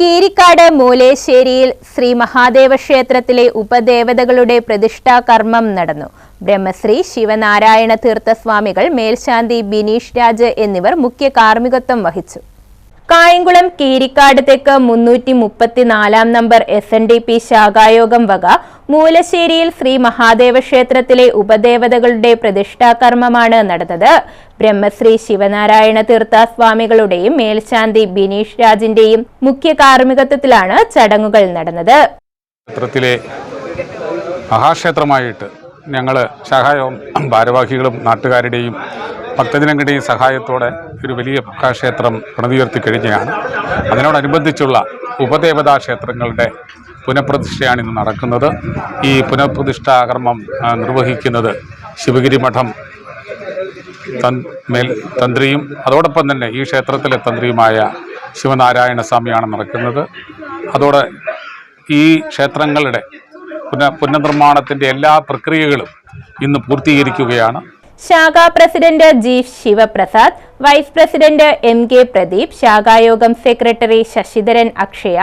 കീരിക്കാട് മൂലേശ്ശേരിയിൽ ശ്രീ മഹാദേവ ക്ഷേത്രത്തിലെ ഉപദേവതകളുടെ പ്രതിഷ്ഠാ കർമ്മം നടന്നു. ബ്രഹ്മശ്രീ ശിവനാരായണ തീർത്ഥസ്വാമികൾ മേൽശാന്തി ബിനീഷ് രാജ് എന്നിവർ മുഖ്യ കാർമ്മികത്വം വഹിച്ചു. കായംകുളം കീരിക്കാട് തെക്ക് മുന്നൂറ്റി മുപ്പത്തിനാലാം number S N D P ശാഖായോഗം വക മൂലശ്ശേരിയിൽ ശ്രീ മഹാദേവ ക്ഷേത്രത്തിലെ ഉപദേവതകളുടെ പ്രതിഷ്ഠാകർമ്മമാണ് നടന്നത്. ബ്രഹ്മശ്രീ ശിവനാരായണ തീർത്ഥ സ്വാമികളുടെയും മേൽശാന്തി ബിനീഷ് രാജിന്റെയും മുഖ്യ കാർമ്മികത്വത്തിലാണ് ചടങ്ങുകൾ നടന്നത്. മഹാക്ഷേത്രമായിട്ട് ഞങ്ങൾ ശാഖായോഗം ഭാരവാഹികളും നാട്ടുകാരുടെയും ഭക്തജനങ്ങളുടെയും സഹായത്തോടെ ഒരു വലിയ ക്ഷേത്രം പണിതുയർത്തി കഴിഞ്ഞാണ്. അതിനോടനുബന്ധിച്ചുള്ള ഉപദേവതാ ക്ഷേത്രങ്ങളുടെ പുനഃപ്രതിഷ്ഠയാണ് ഇന്ന് നടക്കുന്നത്. ഈ പുനഃപ്രതിഷ്ഠാകർമ്മം നിർവഹിക്കുന്നത് ശിവഗിരി മഠം മേൽ തന്ത്രിയും അതോടൊപ്പം തന്നെ ഈ ക്ഷേത്രത്തിലെ തന്ത്രിയുമായ ശിവനാരായണ സ്വാമിയാണ് നടക്കുന്നത്. അതോടെ ഈ ക്ഷേത്രങ്ങളുടെ പുന പുനർനിർമ്മാണത്തിന്റെ എല്ലാ പ്രക്രിയകളും ഇന്ന് പൂർത്തീകരിക്കുകയാണ്. ശാഖാ president G Sivaprasad vice president M K Pradeep ശാഖായോഗം secretary Sasidharan Akshaya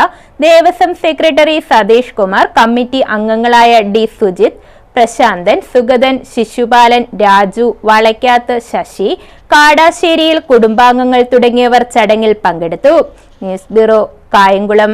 Devaswom secretary Satheesh Kumar committee അംഗങ്ങളായ ഡി സുജിത് പ്രശാന്തൻ സുഗതൻ ശിശുപാലൻ രാജു വളയ്ക്കാത്ത് ശശി കാടാശ്ശേരിയിൽ കുടുംബാംഗങ്ങൾ തുടങ്ങിയവർ ചടങ്ങിൽ പങ്കെടുത്തു. News bureau Kayamkulam.